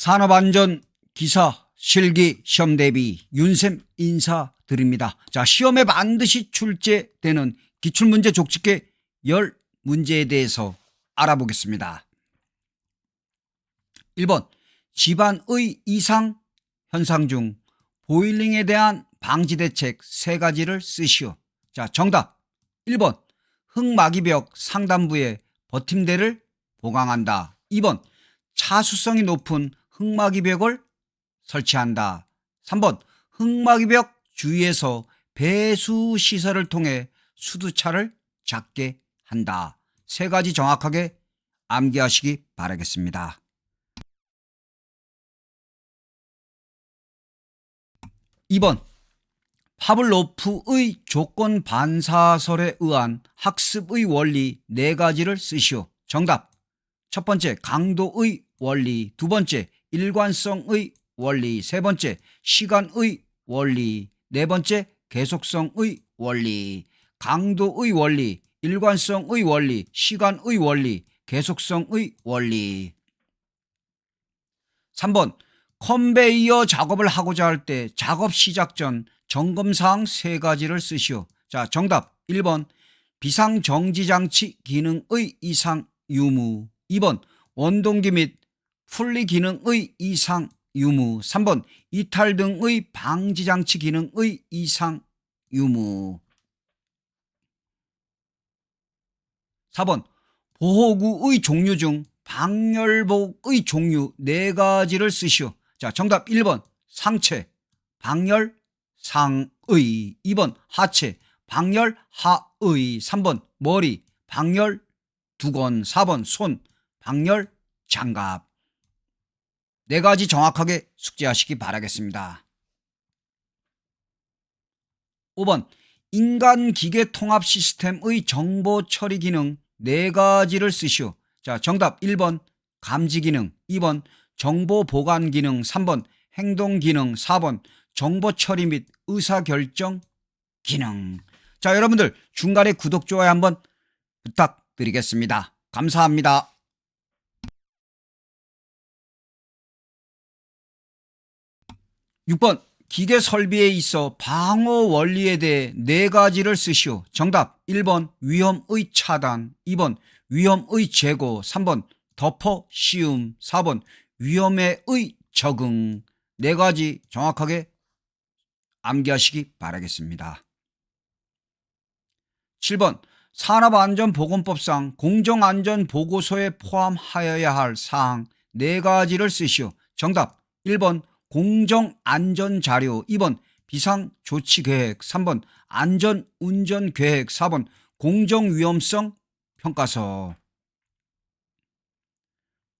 산업안전 기사 실기 시험 대비 윤쌤 인사드립니다. 자, 시험에 반드시 출제되는 기출문제 족집게 10문제에 대해서 알아보겠습니다. 1번 집안의 이상 현상 중 보일링에 대한 방지 대책 세 가지를 쓰시오. 자, 정답 1번 흙마기벽 상단부에 버팀대를 보강한다. 2번 차수성이 높은 흙마기벽을 설치한다. 3번 흙마기벽 주위에서 배수 시설을 통해 수두차를 작게 한다. 세 가지 정확하게 암기하시기 바라겠습니다. 2번 파블로프의 조건 반사설에 의한 학습의 원리 네 가지를 쓰시오. 정답. 첫 번째 강도의 원리, 두 번째 일관성의 원리, 세 번째 시간의 원리, 네 번째 계속성의 원리. 강도의 원리, 일관성의 원리, 시간의 원리, 계속성의 원리. 3번 컨베이어 작업을 하고자 할 때 작업 시작 전 점검사항 세 가지를 쓰시오. 자, 정답 1번 비상정지장치 기능의 이상 유무 2번 원동기 및 분리 기능의 이상 유무. 3번 이탈 등의 방지 장치 기능의 이상 유무. 4번 보호구의 종류 중 방열복의 종류 네 가지를 쓰시오. 자, 정답 1번 상체 방열 상의. 2번 하체 방열 하의. 3번 머리 방열 두건 4번 손 방열 장갑 네 가지 정확하게 숙지하시기 바라겠습니다. 5번 인간 기계 통합 시스템의 정보 처리 기능 네 가지를 쓰시오. 자, 정답 1번 감지 기능, 2번 정보 보관 기능, 3번 행동 기능, 4번 정보 처리 및 의사 결정 기능. 자, 여러분들 중간에 구독 좋아요 한번 부탁드리겠습니다. 감사합니다. 6번 기계 설비에 있어 방어 원리에 대해 네 가지를 쓰시오. 정답 1번 위험의 차단, 2번 위험의 제거, 3번 덮어 씌움, 4번 위험에 의 적응. 네 가지 정확하게 암기하시기 바라겠습니다. 7번 산업안전보건법상 공정안전보고서에 포함하여야 할 사항 네 가지를 쓰시오. 정답 1번 공정 안전 자료 2번 비상 조치 계획 3번 안전 운전 계획 4번 공정 위험성 평가서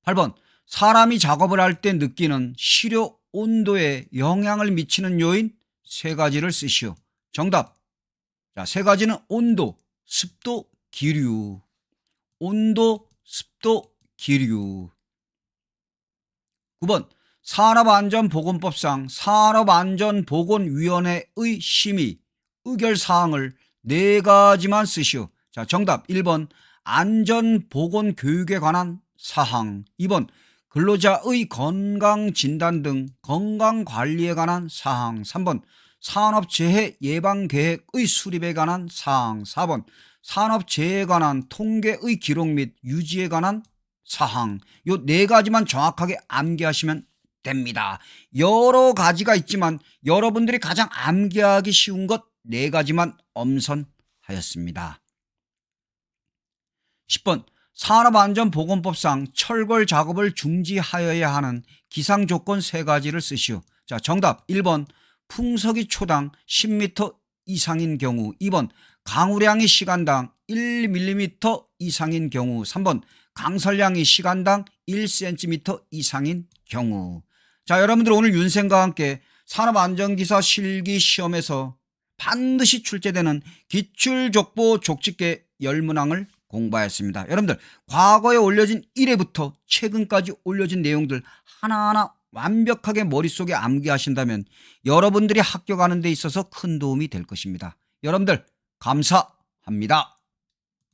8번 사람이 작업을 할 때 느끼는 시료 온도에 영향을 미치는 요인 세 가지를 쓰시오. 정답. 자, 세 가지는 온도, 습도, 기류. 온도, 습도, 기류. 9번 산업안전보건법상 산업안전보건위원회의 심의, 의결 사항을 네 가지만 쓰시오. 자, 정답 1번 안전보건 교육에 관한 사항 2번 근로자의 건강진단 등 건강관리에 관한 사항 3번 산업재해 예방계획의 수립에 관한 사항 4번 산업재해에 관한 통계의 기록 및 유지에 관한 사항 요 네 가지만 정확하게 암기하시면 됩니다. 여러 가지가 있지만 여러분들이 가장 암기하기 쉬운 것 네 가지만 엄선하였습니다. 10번 산업안전보건법상 철골 작업을 중지하여야 하는 기상조건 세 가지를 쓰시오. 자, 정답 1번 풍속이 초당 10m 이상인 경우 2번 강우량이 시간당 1mm 이상인 경우 3번 강설량이 시간당 1cm 이상인 경우 자 여러분들 오늘 윤생과 함께 산업안전기사 실기 시험에서 반드시 출제되는 기출족보 족집계 열문항을 공부하였습니다. 여러분들 과거에 올려진 1회부터 최근까지 올려진 내용들 하나하나 완벽하게 머릿속에 암기하신다면 여러분들이 합격하는 데 있어서 큰 도움이 될 것입니다. 여러분들 감사합니다.